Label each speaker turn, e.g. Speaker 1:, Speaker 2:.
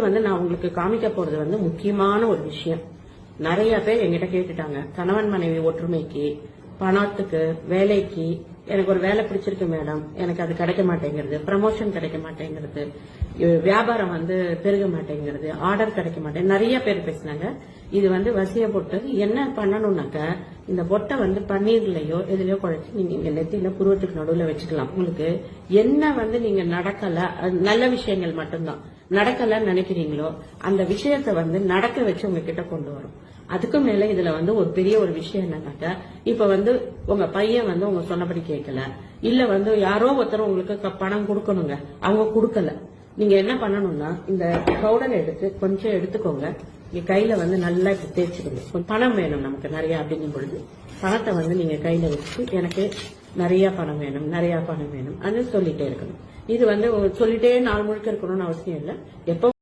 Speaker 1: அடுத்து வந்து நான் உங்களுக்கு காமிக்க போறது வந்து முக்கியமான ஒரு விஷயம். நிறைய பேர் என்கிட்ட கேட்டுட்டாங்க. கணவன் மனைவி ஒற்றுமைக்கு பணத்துக்கு வேலைக்கு எனக்கு ஒரு வேலை பிடிச்சிருக்கு மேடம் எனக்கு அது கிடைக்க மாட்டேங்கிறது. ப்ரமோஷன் கிடைக்க மாட்டேங்கிறது. வியாபாரம் வந்து பெருக மாட்டேங்கிறது. ஆர்டர் கிடைக்க மாட்டேங்குது நிறைய பேர் பேசினாங்க. இது வந்து வசிய பொட்டு. என்ன பண்ணணும்னாக்க இந்த பொட்டை வந்து பன்னீர்லயோ எதுலயோ குழச்சி நீங்க இங்க நெத்தியில புருவத்துக்கு நடுவுல வச்சுக்கலாம். உங்களுக்கு என்ன வந்து நீங்க நடக்கல நல்ல விஷயங்கள் மட்டும்தான். நடக்கலன்னு நினைக்கிறீங்களோ அந்த விஷயத்த வந்து நடக்க வச்சு உங்ககிட்ட கொண்டு வரும். அதுக்கும் மேல இதுல வந்து ஒரு பெரிய ஒரு விஷயம் என்னன்னாக்க இப்ப வந்து உங்க பையன் வந்து உங்க சொன்னபடி கேட்கல இல்ல வந்து யாரோ ஒருத்தர் உங்களுக்கு பணம் கொடுக்கணுங்க. அவங்க கொடுக்கல. நீங்க என்ன பண்ணணும்னா இந்த பவுடர் எடுத்து கொஞ்சம் எடுத்துக்கோங்க. நீங்க கையில வந்து நல்லா இப்படி தேய்ச்சிக்கணும் பணம் வேணும் நமக்கு நிறைய அப்படிங்கும் பொழுது பணத்தை வந்து நீங்க கையில வச்சு எனக்கு நிறைய பணம் வேணும் நிறைய பணம் வேணும் அது சொல்லிட்டே இருக்கணும். இது வந்து சொல்லிட்டே நாள் முழுக்க இருக்கணும்னு அவசியம் இல்லை. எப்போ